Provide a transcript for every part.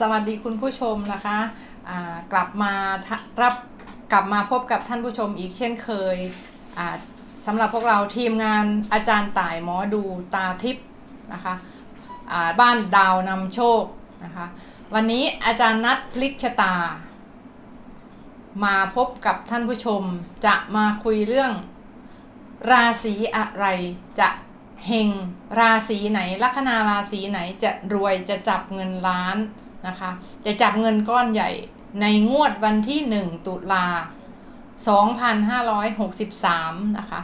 สวัสดีคุณผู้ชมนะคะกลับมารับกลับมาพบกับท่านผู้ชมอีกเช่นเคยสำหรับพวกเราทีมงานอาจารย์ต่ายหมอดูตาทิพย์นะคะบ้านดาวนำโชคนะคะวันนี้อาจารย์นัดพลิกชะตา มาพบกับท่านผู้ชมจะมาคุยเรื่องราศีอะไรจะเฮงราศีไหนลัคนาราศีไหนจะรวยจะจับเงินล้าน นะคะ จะจับเงินก้อนใหญ่ในงวดวันที่ 1 ตุลา 2563 นะคะ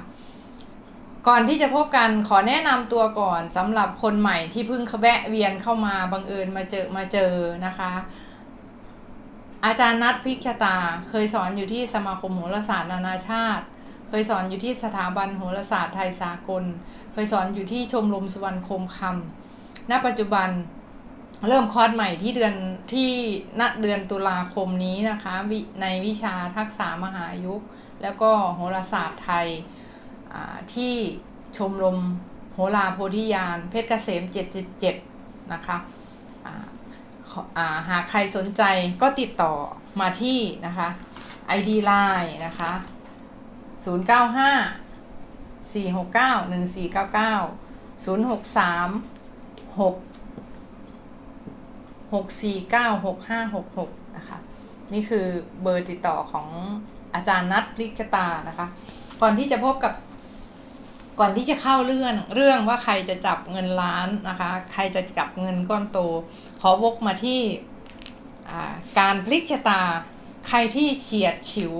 ก่อนที่จะพบกันขอแนะนำตัวก่อนสำหรับคนใหม่ที่เพิ่งแวะเวียนเข้ามาบังเอิญมาเจอมาเจอนะคะ อาจารย์นัทพิกชตา เคยสอนอยู่ที่สมาคมโหราศาสตร์นานาชาติ เคยสอนอยู่ที่สถาบันโหราศาสตร์ไทยสากล เคยสอนอยู่ที่ชมรมสุวรรณคมคำณปัจจุบัน เริ่มคอร์สใหม่ที่เดือนที่ณเดือนตุลาคมนี้นะคะ ในวิชาทักษะมหายุค แล้วก็โหราศาสตร์ไทยที่ชมรมโหราโพธิญาณเพชรเกษม 77 นะคะอ่าขออ่าหากใครสนใจก็ติดต่อมาที่นะคะ ID Line นะคะ 095 469 1499 063 6 649 6566 นะคะ นี่คือเบอร์ติดต่อของอาจารย์นัทพลิกชะตานะคะ ก่อนที่จะพบกับก่อนที่จะเข้าเรื่องเรื่องว่าใครจะจับเงินล้านนะคะ ใครจะจับเงินก้อนโต ขอวกมาที่การพลิกชะตา ใครที่เฉียดฉิว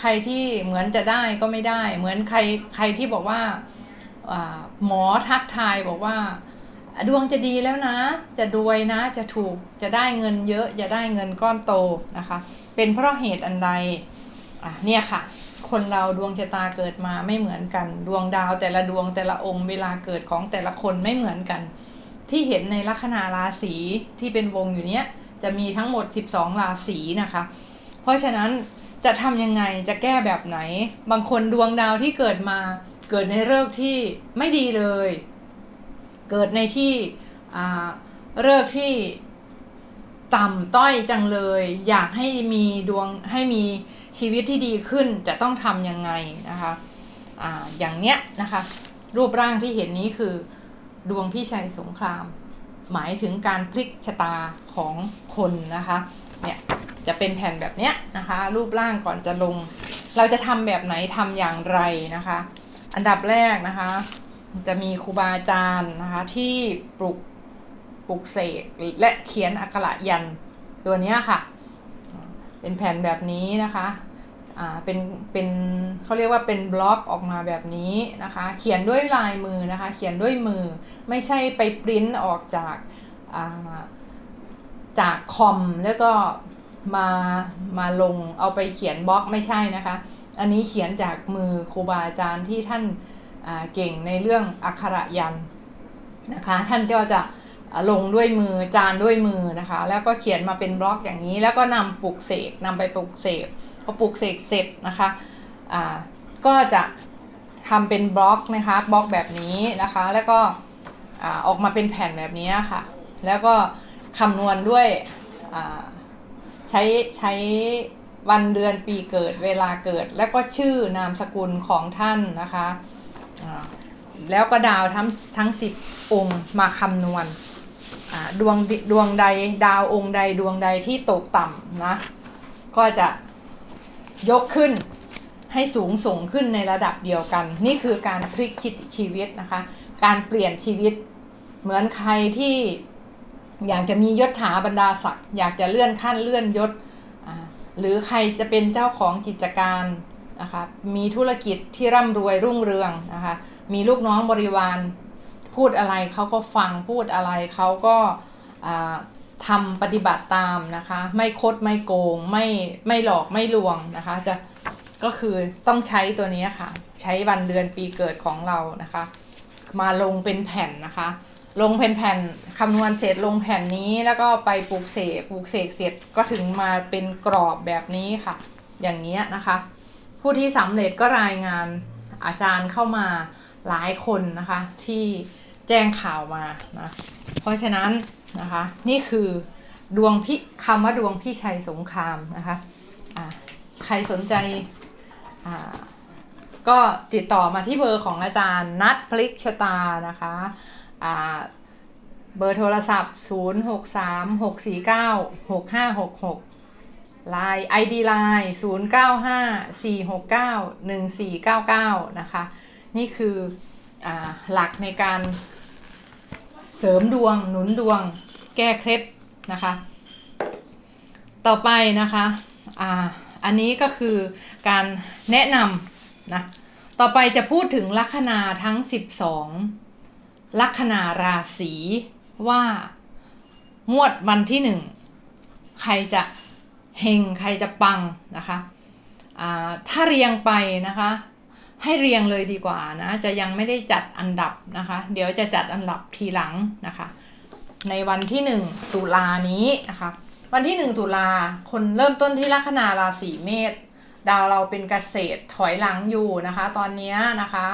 ใครที่เหมือนจะได้ก็ไม่ได้ เหมือนใครใครที่บอกว่าหมอทักทายบอกว่า ดวงจะดีแล้วนะ จะรวยนะ จะถูก จะได้เงินเยอะ จะได้เงินก้อนโตนะคะ เป็นเพราะเหตุอันใดอะเนี่ยค่ะ คนเราดวงชะตาเกิดมาไม่เหมือนกัน ดวงดาวแต่ละดวงแต่ละองค์เวลาเกิดของแต่ละคนไม่เหมือนกัน ที่เห็นในลัคนาราศีที่เป็นวงอยู่เนี้ยจะมีทั้งหมด 12 ราศีนะคะ เพราะฉะนั้นจะทำยังไงจะแก้แบบไหน บางคนดวงดาวที่เกิดมาเกิดในเลิกที่ไม่ดีเลย เกิดในที่เลิกที่ต่ำต้อยจังเลย อยากให้มีดวงให้มีชีวิตที่ดีขึ้นจะต้องทำยังไงนะคะออย่างเนี้ยนะคะ รูปร่างที่เห็นนี้คือดวงพี่ชัยสงคราม หมายถึงการพลิกชะตาของคนนะคะเนี่ยจะเป็นแผ่นแบบเนี้ยนะคะ รูปร่างก่อนจะลง เราจะทำแบบไหนทำอย่างไรนะคะ อันดับแรกนะคะ จะมีครูบาอาจารย์นะคะที่ปลุกปลุกเสกและเขียนอักขระยันตัวเนี้ยค่ะ เป็นแผ่นแบบนี้นะคะอ่าเป็นเป็นเขาเรียกว่าเป็นบล็อกออกมาแบบนี้นะคะ เขียนด้วยลายมือนะคะ เขียนด้วยมือไม่ใช่ไปปริ้นออกจากอ่าจากคอมแล้วก็มามาลงเอาไปเขียนบล็อกไม่ใช่นะคะ อันนี้เขียนจากมือครูบาอาจารย์ที่ท่าน เก่งในเรื่องอักขระยันต์นะคะท่านก็จะอ่าลงด้วยมือจานด้วยมือนะคะ แล้วก็เขียนมาเป็นบล็อกอย่างนี้ แล้วก็นำปลุกเสกนำไปปลุกเสกพอปลุกเสกเสร็จนะคะอ่าก็จะทำเป็นบล็อกนะคะบล็อกแบบนี้นะคะ แล้วก็อ่าออกมาเป็นแผ่นแบบนี้ค่ะ แล้วก็คำนวณด้วยอ่าใช้ใช้วันเดือนปีเกิดเวลาเกิด แล้วก็ชื่อนามสกุลของท่านนะคะอ่า แล้วก็ดาวทั้งทั้งสิบองค์มาคำนวณดวงดวงใดดาวองค์ใดดวงใดที่ตกต่ำนะก็จะยกขึ้นให้สูงส่งขึ้นในระดับเดียวกัน นี่คือการพลิกคิดชีวิตนะคะ การเปลี่ยนชีวิตเหมือนใครที่อยากจะมียศถาบรรดาศักดิ์อยากจะเลื่อนขั้นเลื่อนยศหรือใครจะเป็นเจ้าของกิจการ นะคะมีธุรกิจที่ร่ำรวยรุ่งเรืองนะคะมีลูกน้องบริวารพูดอะไรเขาก็ฟังพูดอะไรเขาก็ทำปฏิบัติตามนะคะไม่คดไม่โกงไม่ไม่หลอกไม่ลวงนะคะจะก็คือต้องใช้ตัวนี้ค่ะ ใช้วันเดือนปีเกิดของเรานะคะ มาลงเป็นแผ่นนะคะ ลงเป็นแผ่นคำนวณเสร็จลงแผ่นนี้แล้วก็ไปปลูกเสกปลูกเสกเสร็จก็ถึงมาเป็นกรอบแบบนี้ค่ะ อย่างนี้ยนะคะ ผู้ที่สำเร็จก็รายงานอาจารย์เข้ามาหลายคนนะคะ ที่แจ้งข่าวมานะเพราะฉะนั้นนะคะนี่คือดวงพี่คำว่าดวงพี่ชัยสงครามนะคะอ่าใครสนใจก็ติดต่อมาที่เบอร์ของอาจารย์นัดพลิกชะตานะคะอ่าเบอร์โทรศัพท์ 0636496566 6 4 9 6 5 6 6 Line ID Line 0 9 5 4 6 9 1 4 9 9 นะคะ นี่คืออหลักในการเสริมดวง หนุนดวง แก้เคล็ดนะคะ ต่อไปนะคะอ่าอันนี้ก็คือการแนะนำนะ ต่อไปจะพูดถึงลัคนาทั้ง 12 ลัคนาราศีว่างวดวันที่หนึ่งใครจะ เฮงใครจะปังนะคะถ้าเรียงไปนะคะให้เรียงเลยดีกว่านะ จะยังไม่ได้จัดอันดับนะคะ เดี๋ยวจะจัดอันดับทีหลังนะคะ ในวันที่ 1 ตุลานี้นะคะ วันที่ 1 ตุลาคนเริ่มต้นที่ลัคนาราศีเมษดาวเราเป็นเกษตรถอยหลังอยู่นะคะ ตอนนี้นะคะ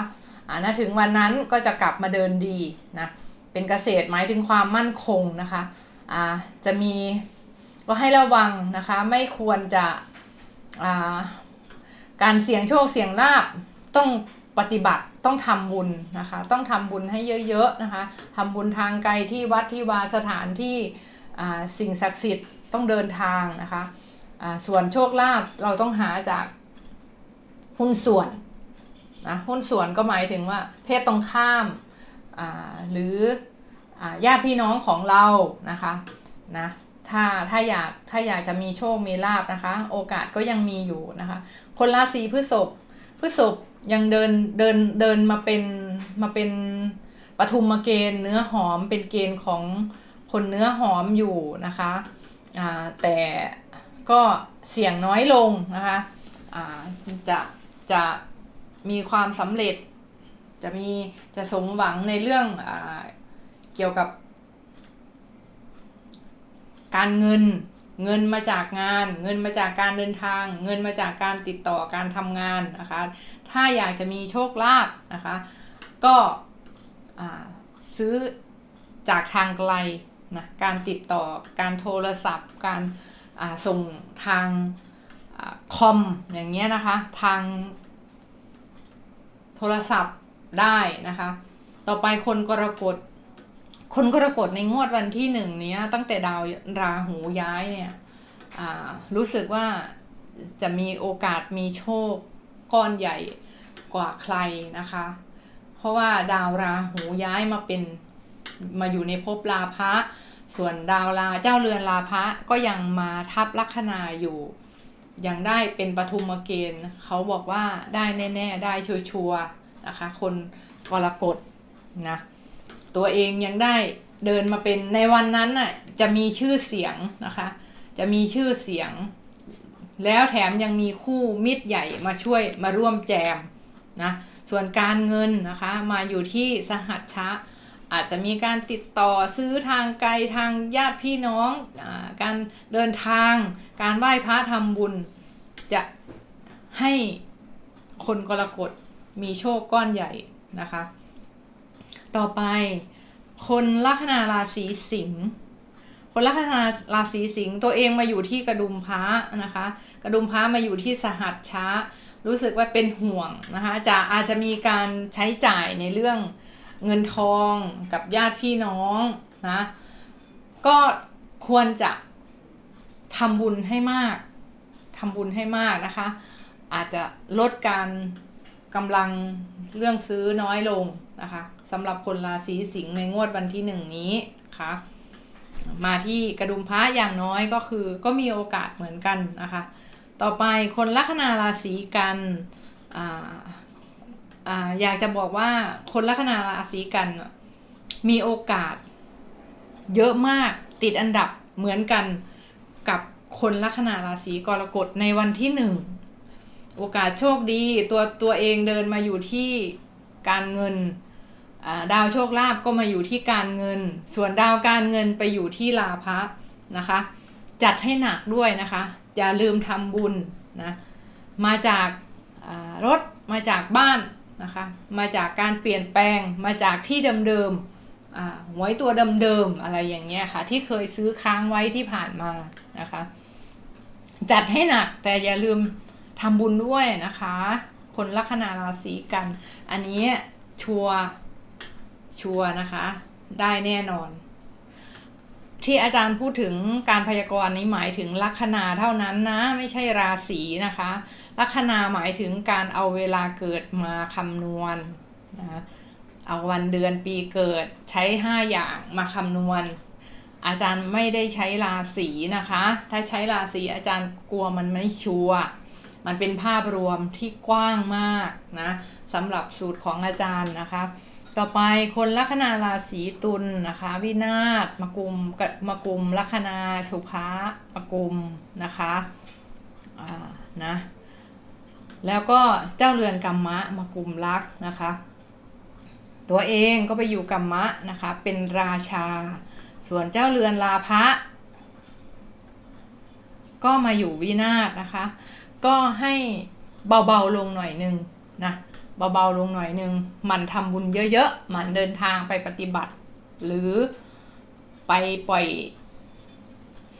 อ่านะถึงวันนั้นก็จะกลับมาเดินดีนะเป็นเกษตรหมายถึงความมั่นคงนะคะอ่าจะมี ก็ให้ระวังนะคะ ไม่ควรจะาการเสี่ยงโชคเสี่ยงลาบต้องปฏิบัติต้องทำบุญนะคะ ต้องทำบุญให้เยอะๆนะคะทำบุญทางไกลที่วัดที่วาสถานที่สิ่งศักดิ์สิทธิ์ต้องเดินทางนะคะส่วนโชคลาภเราต้องหาจากหุ้นส่วนนะหุ้นส่วนก็หมายถึงว่าเพศตรงข้ามาหรืออญาติพี่น้องของเรานะคะนะ ถ้าถ้าอยากถ้าอยากจะมีโชคมีลาบนะคะ โอกาสก็ยังมีอยู่นะคะ คนราศีพฤษภพฤษภยังเดินเดินเดินมาเป็นมาเป็นปฐุมเกณฑ์เนื้อหอมเป็นเกณฑ์ของคนเนื้อหอมอยู่นะคะแต่ก็เสี่ยงน้อยลงนะคะอ่าจะจะมีความสำเร็จ จะมีจะสมหวังในเรื่องอเกี่ยวกับ การเงิน เงินมาจากงาน เงินมาจากการเดินทาง เงินมาจากการติดต่อการทำงานนะคะ ถ้าอยากจะมีโชคลาภนะคะ ก็ซื้อจากทางไกลนะการติดต่อการโทรศัพท์ การาส่งทางอคอมอย่างเงี้ยนะคะ ทางโทรศัพท์ได้นะคะ ต่อไปคนกรกฎ คนกรกฎในงวดวันที่หนึ่งนี้ตั้งแต่ดาวราหูย้ายเนี่ยรู้สึกว่าจะมีโอกาสมีโชคก้อนใหญ่กว่าใครนะคะ เพราะว่าดาวราหูย้ายมาเป็นมาอยู่ในภพลาภะส่วนดาวราเจ้าเรือนลาภะก็ยังมาทับลัคนาอยู่ยังได้เป็นปฐุมเกณฑ์เขาบอกว่าได้แน่ ๆ ได้ชัวร์ๆนะคะ คนกรกฎนะ ตัวเองยังได้เดินมาเป็นในวันนั้นน่ะจะมีชื่อเสียงนะคะ จะมีชื่อเสียง แล้วแถมยังมีคู่มิตรใหญ่มาช่วยมาร่วมแจมนะส่วนการเงินนะคะมาอยู่ที่สหัชชะ อาจจะมีการติดต่อซื้อทางไกลทางญาติพี่น้องอการเดินทาง การไหว้พระทำบุญ จะให้คนกรกฎมีโชคก้อนใหญ่นะคะ ต่อไป คนลัคนาราศีสิงห์คนลัคนาราศีสิงห์ตัวเองมาอยู่ที่กระดุมพระนะคะ กระดุมพระมาอยู่ที่สหัสช้า รู้สึกว่าเป็นห่วงนะคะจะอาจจะมีการใช้จ่ายในเรื่องเงินทองกับญาติพี่น้องนะก็ควรจะทำบุญให้มากทำบุญให้มากนะคะ อาจจะลดการกำลังเรื่องซื้อน้อยลงนะคะ สำหรับคนราศีสิงห์ในงวดวันที่หนึ่งนี้ค่ะมาที่กระดุมพระอย่างน้อยก็คือ ก็มีโอกาสเหมือนกันนะคะ ต่อไปคนลัคนาราศีกันอออยากจะบอกว่าคนลัคนาราศีกันมีโอกาสเยอะมากติดอันดับเหมือนกันกับคนลัคนาราศีกรกฎในวันที่หนึ่งโอกาสโชคดีตัวตัวเองเดินมาอยู่ที่การเงิน ดาวโชคลาภก็มาอยู่ที่การเงิน ส่วนดาวการเงินไปอยู่ที่ลาภะนะคะ จัดให้หนักด้วยนะคะ อย่าลืมทำบุญนะมาจากรถมาจากบ้านนะคะมาจากการเปลี่ยนแปลงมาจากที่เดิมๆหวยตัวเดิมๆอะไรอย่างเงี้ยค่ะ ที่เคยซื้อค้างไว้ที่ผ่านมานะคะ จัดให้หนักแต่อย่าลืมทำบุญด้วยนะคะ คนลัคนาราศีกัน อันนี้ชัวร์ ชัวนะคะ ได้แน่นอน ที่อาจารย์พูดถึงการพยากรณ์นี้หมายถึงลัคนาเท่านั้นนะ ไม่ใช่ราศีนะคะ ลัคนาหมายถึงการเอาเวลาเกิดมาคำนวณนะเอาวันเดือนปีเกิดใช้ 5 อย่างมาคำนวณ อาจารย์ไม่ได้ใช้ราศีนะคะ ถ้าใช้ราศีอาจารย์กลัวมันไม่ชัวร์มันเป็นภาพรวมที่กว้างมากนะสำหรับสูตรของอาจารย์นะคะ ต่อไปคนลัคนาราศีตุลนะคะ วินาศมากุมกบมกุมลัคนาสุภามากุมนะคะอ่านะแล้วก็เจ้าเรือนกัมมะมากุมลักนะคะ ตัวเองก็ไปอยู่กัมมะนะคะ เป็นราชา ส่วนเจ้าเรือนลาภะก็มาอยู่วินาศนะคะ ก็ให้เบาๆลงหน่อยนึงนะ เบาๆลงหน่อยนึงมันทำบุญเยอะๆมันเดินทางไปปฏิบัติ หรือไปปล่อย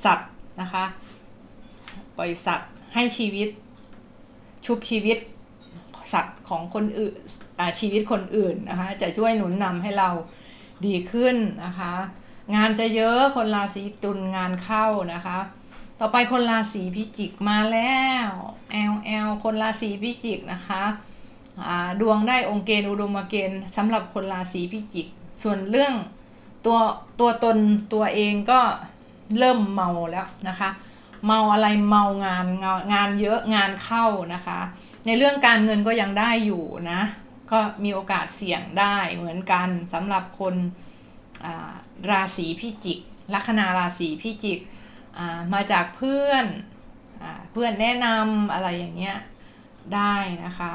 สัตว์นะคะ ปล่อยสัตว์ให้ชีวิตชุบชีวิตสัตว์ของคนอื่นอาชีวิตคนอื่นนะคะ จะช่วยหนุนนำให้เราดีขึ้นนะคะ งานจะเยอะคนราศีตุลงานเข้านะคะ ต่อไปคนราศีพิจิกมาแล้วแอลแอลคนราศีพิจิกนะคะ ดวงได้องค์เกณฑ์อุดมเกณฑ์สำหรับคนราศีพิจิก ส่วนเรื่องตัวตัวตนตัวเองก็เริ่มเมาแล้วนะคะ เมาอะไรเมางานงางานเยอะงานเข้านะคะ ในเรื่องการเงินก็ยังได้อยู่นะ ก็มีโอกาสเสี่ยงได้เหมือนกันสำหรับคนราศีพิจิก ลัคนาราศีพิจิกมาจากเพื่อนอเพื่อนแนะนำอะไรอย่างเงี้ยได้นะคะ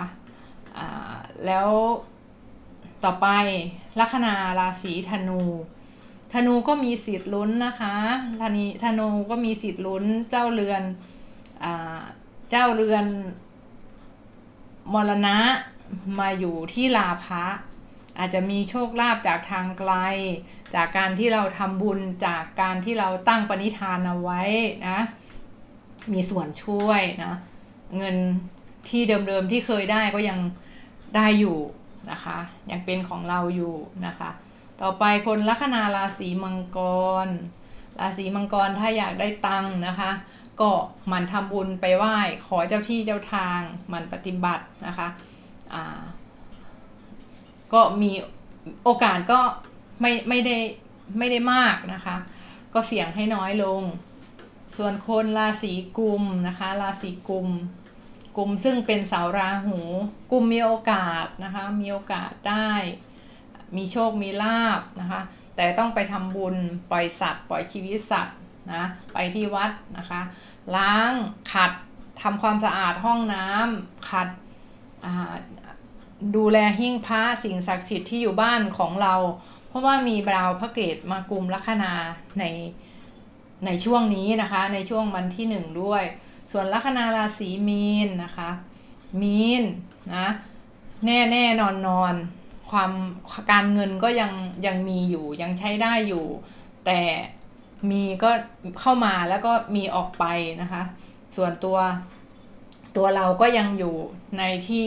แล้วต่อไปลัคนาราศีธนู ธนูก็มีสิทธิ์ลุ้นนะคะธนีธนูก็มีสิทธิ์ลุ้นเจ้าเรือนอเจ้าเรือนมรณะมาอยู่ที่ลาภะอาจจะมีโชคลาภจากทางไกล จากการที่เราทำบุญจากการที่เราตั้งปณิธานเอาไว้นะ มีส่วนช่วยนะ เงินที่เดิมๆที่เคยได้ก็ยัง ได้อยู่นะคะยังเป็นของเราอยู่นะคะ ต่อไปคนลัคนาราศีมังกร ราศีมังกรถ้าอยากได้ตังค์นะคะ ก็หมันทำบุญไปไหว้ขอเจ้าที่เจ้าทางหมันปฏิบัตินะคะอ่าก็มีโอกาสก็ไม่ไม่ได้ไม่ได้มากนะคะ ก็เสี่ยงให้น้อยลง ส่วนคนราศีกุมนะคะ ราศีกุม กลุ่มซึ่งเป็นเสาราหู กลุ่มมีโอกาสนะคะมีโอกาสได้ มีโชคมีลาบนะคะ แต่ต้องไปทำบุญปล่อยสัตว์ ปล่อยชีวิตสัตว์นะไปที่วัดนะคะ ล้างขัดทำความสะอาดห้องน้ำขัดดูแลหิ้งพระสิ่งศักดิ์สิทธิ์ที่อยู่บ้านของเรา เพราะว่ามีดาวพระเกตมากลุ่มลัคนาในในช่วงนี้นะคะ ในช่วงวันที่หนึ่งด้วย ส่วนลัคนาราศีมีนนะคะ มีนนะแน่แน่นอนนอนความการเงินก็ยังยังมีอยู่ยังใช้ได้อยู่ แต่มีก็เข้ามาแล้วก็มีออกไปนะคะ ส่วนตัวตัวเราก็ยังอยู่ในที่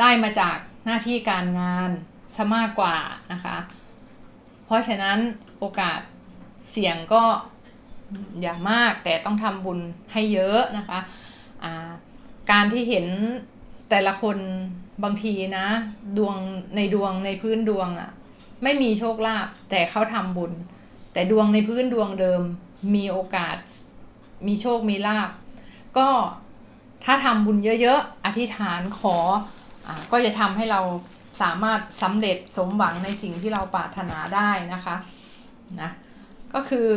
ได้มาจากหน้าที่การงานซะมากกว่านะคะ เพราะฉะนั้นโอกาสเสี่ยงก็ อย่ามากแต่ต้องทำบุญให้เยอะนะคะะการที่เห็นแต่ละคนบางทีนะ ดวงในดวงในพื้นดวงอะ่ะ ไม่มีโชคลาภแต่เขาทำบุญ แต่ดวงในพื้นดวงเดิมมีโอกาส มีโชคมีลาภก็ถ้าทำบุญเยอะๆ อธิษฐานขออก็จะทำให้เราสามารถสำเร็จสมหวังในสิ่งที่เราปรารถนาได้นะคะนะก็คือ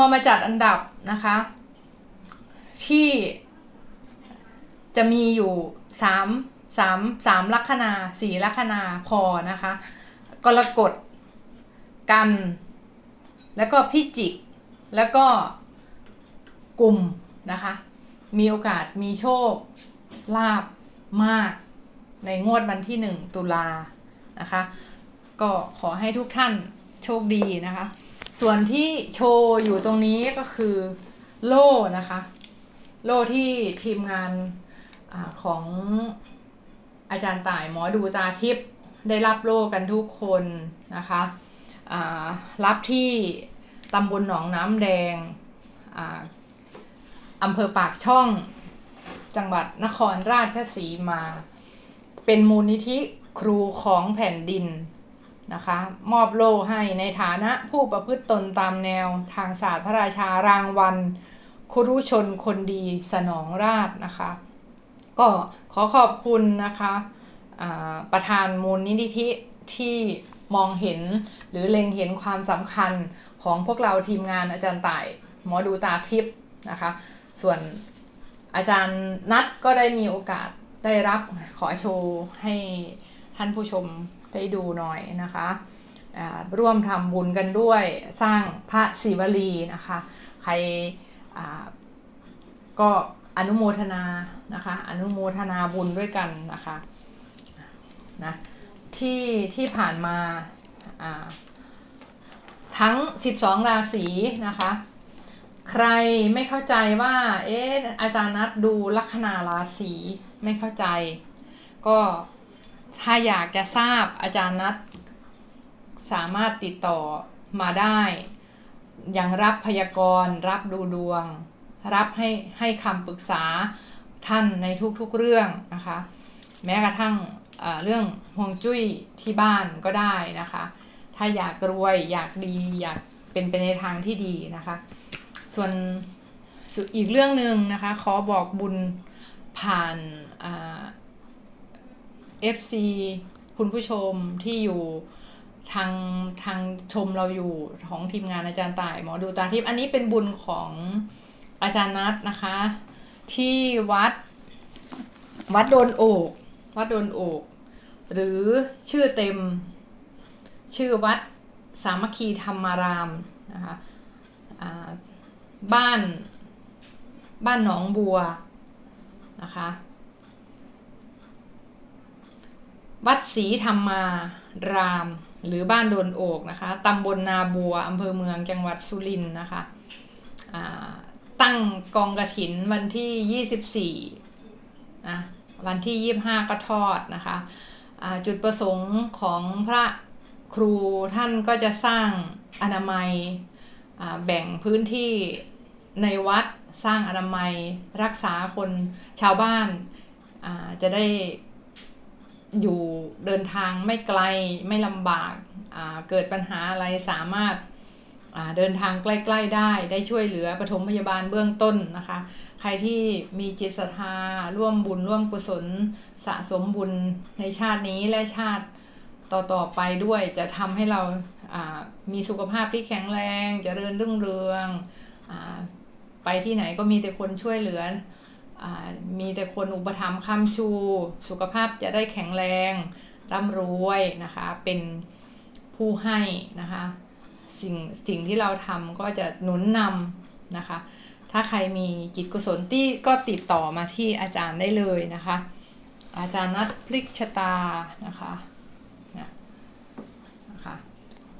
อมาจัดอันดับนะคะ ที่จะมีอยู่สามสามสามลัคนาสี่ลัคนาพอนะคะกรกฎกัน แล้วก็พิจิก แล้วก็กลุ่มนะคะ มีโอกาสมีโชคลาบมากในงวดวันที่หนึ่งตุลานะคะ ก็ขอให้ทุกท่านโชคดีนะคะ ส่วนที่โชว์อยู่ตรงนี้ก็คือโล่นะคะ โล่ที่ทีมงานอของอาจารย์ต่ายหมอดูตาทิพย์ได้รับโล่กันทุกคนนะคะรับที่ตำบลหนองน้ำแดงอำเภอปากช่องจังหวัดนครราชสีมา เป็นมูลนิธิครูของแผ่นดิน นะคะ มอบโล่ให้ในฐานะผู้ประพฤติตนตามแนวทางศาสตร์พระราชารางวัล ครุชนคนดีสนองราชนะคะ ก็ขอขอบคุณนะคะประธานมูลนิธิที่มองเห็นหรือเล็งเห็นความสำคัญของพวกเราทีมงานอาจารย์ต่ายหมอดูตาทิพย์นะคะ ส่วนอาจารย์นัดก็ได้มีโอกาสได้รับขอโชว์ให้ท่านผู้ชม ได้ดูหน่อยนะคะร่วมทำบุญกันด้วยสร้างพระศิวลีนะคะ ใครก็อนุโมทนานะคะ อนุโมทนาบุญด้วยกันนะคะนะที่ที่ผ่านมาอ่าทั้ง 12 ราศีนะคะ ใครไม่เข้าใจว่าเอ๊ะอาจารย์นัดดูลัคนาราศีไม่เข้าใจ ก็ ถ้าอยากจะทราบอาจารย์นัดสามารถติดต่อมาได้ยังรับพยากรณ์ รับดูดวง รับให้ให้คำปรึกษาท่านในทุกๆเรื่องนะคะ แม้กระทั่งเรื่องห่วงจุ้ยที่บ้านก็ได้นะคะ ถ้าอยากรวยอยากดีอยากเป็นไปในทางที่ดีนะคะ ส่วนส่วนอีกเรื่องหนึ่งนะคะ ขอบอกบุญผ่านอ่า FC คุณผู้ชมที่อยู่ทางทางชมเราอยู่ของทีมงานอาจารย์ต่ายหมอดูตาทิพย์อันนี้เป็นบุญของอาจารย์นัทนะคะ ที่วัด วัดโดนโอกวัดโดนโอกหรือชื่อเต็มชื่อวัดสามัคคีธรรมารามนะคะบ้านบ้านหนองบัวนะคะ วัดศรีธรรมารามหรือบ้านโดนโอกนะคะตำบลนาบัวอำเภอเมืองจังหวัดสุรินทร์นะคะตั้งกองกระถินวันที่ 24นะวันที่ 25 ก็ทอดนะคะจุดประสงค์ของพระครูท่านก็จะสร้างอนามัยแบ่งพื้นที่ในวัดสร้างอนามัยรักษาคนชาวบ้านจะได้ อยู่เดินทางไม่ไกลไม่ลำบากเกิดปัญหาอะไรสามารถาเดินทางใกล้ ๆ ได้ได้ช่วยเหลือปฐมพยาบาลเบื้องต้นนะคะ ใครที่มีจิตศรัทธาร่วมบุญร่วมกุศลสะสมบุญในชาตินี้และชาติต่อๆไปด้วยจะทำให้เรามีสุขภาพที่แข็งแรงเจริญรุ่งเรืองอไปที่ไหนก็มีแต่คนช่วยเหลือ มีแต่คนอุปถัมภ์คำชู สุขภาพจะได้แข็งแรงร่ำรวยนะคะ เป็นผู้ให้นะคะ สิ่งสิ่งที่เราทำก็จะหนุนนำนะคะ ถ้าใครมีจิตกุศลที่ก็ติดต่อมาที่อาจารย์ได้เลยนะคะ อาจารย์นัดพลิกชะตานะคะเนี่ยนะคะ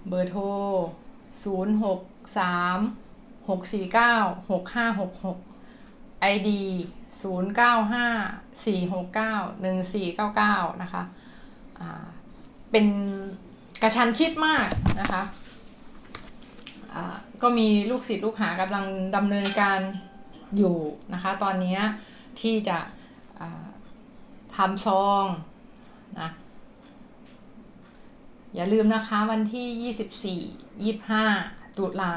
เบอร์โทร 0 6 3 6 4 9 6 5 6 6 ID 0 9 5 4 6 9 1 4 9 9 นะคะอ่าเป็นกระชันชิดมากนะคะก็มีลูกศิษย์ลูกหากำลังดำเนินการอยู่นะคะ ตอนนี้ที่จะทำซองนะอย่าลืมนะคะวันที่ 24 25 ตุลา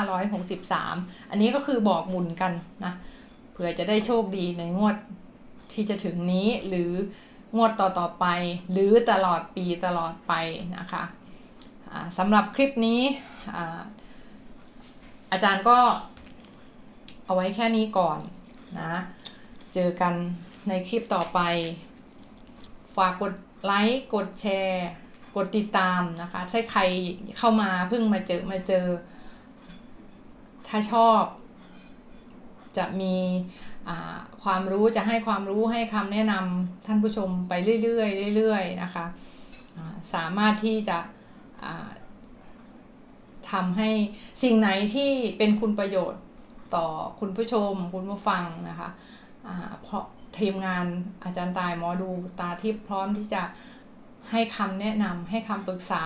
2563 อันนี้ก็คือบอกบุญกันนะ เผื่อจะได้โชคดีในงวดที่จะถึงนี้หรืองวดต่อๆไป หรือตลอดปีตลอดไปนะคะสำหรับคลิปนี้ออาจารย์ก็เอาไว้แค่นี้ก่อนนะ เจอกันในคลิปต่อไป ฝากกดไลค์ กดแชร์ กดติดตามนะคะ ถ้าใครเข้ามาเพิ่งมาเจอมาเจอ ถ้าชอบ จะมีความรู้จะให้ความรู้ให้คำแนะนำท่านผู้ชมไปเรื่อยๆเรื่อยๆนะคะสามารถที่จะทำให้สิ่งไหนที่เป็นคุณประโยชน์ต่อคุณผู้ชม คุณผู้ฟังนะคะเพราะทีมงานอาจารย์ตายหมอดูตาทิพย์พร้อมที่จะให้คำแนะนำให้คำปรึกษา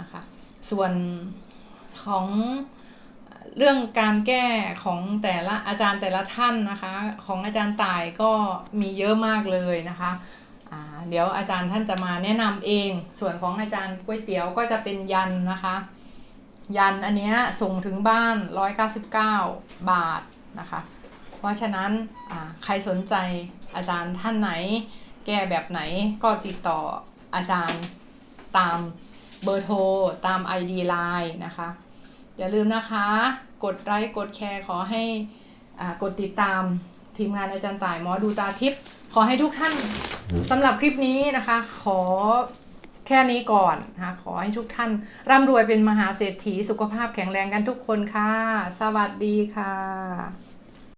นะคะส่วนของ เรื่องการแก้ของแต่ละอาจารย์แต่ละท่านนะคะ ของอาจารย์ต่ายก็มีเยอะมากเลยนะคะเดี๋ยวอาจารย์ท่านจะมาแนะนำเอง ส่วนของอาจารย์ก๋วยเตี๋ยวก็จะเป็นยันนะคะ ยันอันนี้ส่งถึงบ้าน 199 บาทนะคะ เพราะฉะนั้นใครสนใจอาจารย์ท่านไหน แก้แบบไหนก็ติดต่ออาจารย์ตามเบอร์โทรตาม ID Line นะคะ อย่าลืมนะคะ กดไลค์กดแชร์ขอให้กดติดตามทีมงานอาจารย์ต่ายหมอดูตาทิพย์ขอให้ทุกท่านสำหรับคลิปนี้นะคะ ขอแค่นี้ก่อนนะคะขอให้ทุกท่านร่ำรวยเป็นมหาเศรษฐีสุขภาพแข็งแรงกันทุกคนค่ะ สวัสดีค่ะ